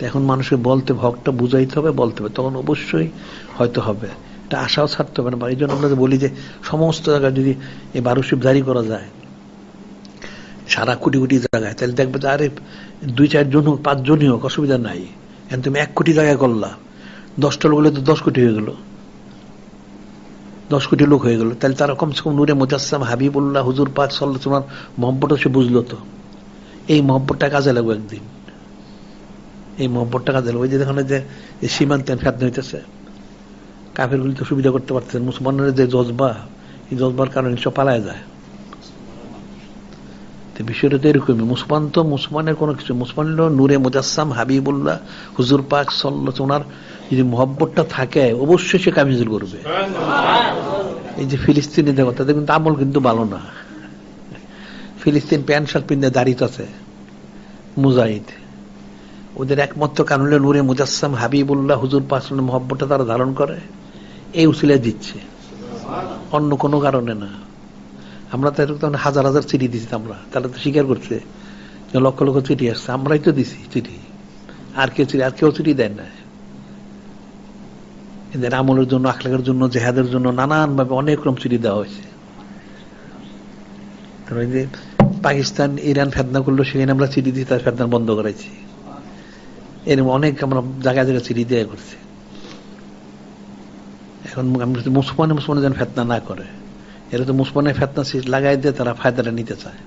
এখন মানুষকে বলতে হকটা বুঝাইতে হবে, বলতে হবে। তখন অবশ্যই হয়তো হবে। এটা আশাও ছাড়তে হবে না। এই জন্য আমরা বলি যে সমস্ত জায়গায় যদি এই বারোশিপ জারি করা যায়, সারা কোটি কোটি জায়গায়, তাহলে দেখবে যে, আরে, দুই চারজন হোক পাঁচজনই হোক, অসুবিধা নাই। এখন তুমি এক কোটি জায়গায় করলা, দশটা লোক হলে তো দশ কোটি হয়ে গেল। দশ কোটি লোক হয়ে গেল। তাহলে তারা কমসে কম নূরে মুজাসসাম, হাবিবুল্লাহ, হুজুর পাক সাল্লাহ তোমার মহব্বতটা সে বুঝলো তো। এই মহব্বতটা কাজে লাগবে একদিন। এই মহব্বতটা কাজে ওই যে দেখুন যে এই সীমান্তে ফেতনা হইতেছে। কাফেরগুলি তো সুবিধা করতে পারতেছেন মুসলমানের যে জজবা এই জজবার কারণে সব পালায় যায়। তো বিষয়টা তো এরকমই। মুসলমান তো মুসলমানের কোনো কিছু মুসলমান হলো নূরে মুজাসসাম হাবিবুল্লাহ হুজুর পাক সল্ল ওনার যদি মহব্বতটা থাকে অবশ্যই সে কামিজুল করবে। এই যে ফিলিস্তিনি দেখো তাদের কিন্তু আমল কিন্তু ভালো না। ফিলিস্তিন প্যান্ট শার্ট পিন্ধে দাঁড়িয়ে আছে। মুজাহিদ। ওদের একমাত্র কারণ হলো নূরে মুজাসসাম হাবিবুল্লাহ হুজুর পাক মহব্বতটা তারা ধারণ করে। এই উসিলে দিচ্ছে। অন্য কোনো কারণে না। আমরা তো তখন হাজার হাজার চিঠি দিছি আমরা। তারা তো স্বীকার করছে লক্ষ লক্ষ চিঠি আসছে। আমরাই তো দিছি চিঠি। আর কেউ চিঠি আর কেউ চিঠি দেন না। এদের আমলের জন্য, আখলাকের জন্য, জেহাদের জন্য নানান ভাবে অনেক রকম চিঠি দেওয়া হয়েছে। তারপরে যে পাকিস্তান, ইরান ফেদনা করল, সেখানে আমরা চিঠি দিয়ে তার ফেদনা বন্ধ করাইছি। এরকম অনেক আমরা জায়গায় জায়গায় চিঠি দেওয়া করছি এখন মুসলমানে মুসলমানে যেন ফেতনা না করে। এরা তো মুসলমানের ফেতনা লাগাই দিয়ে তারা ফায়দাটা নিতে চায়।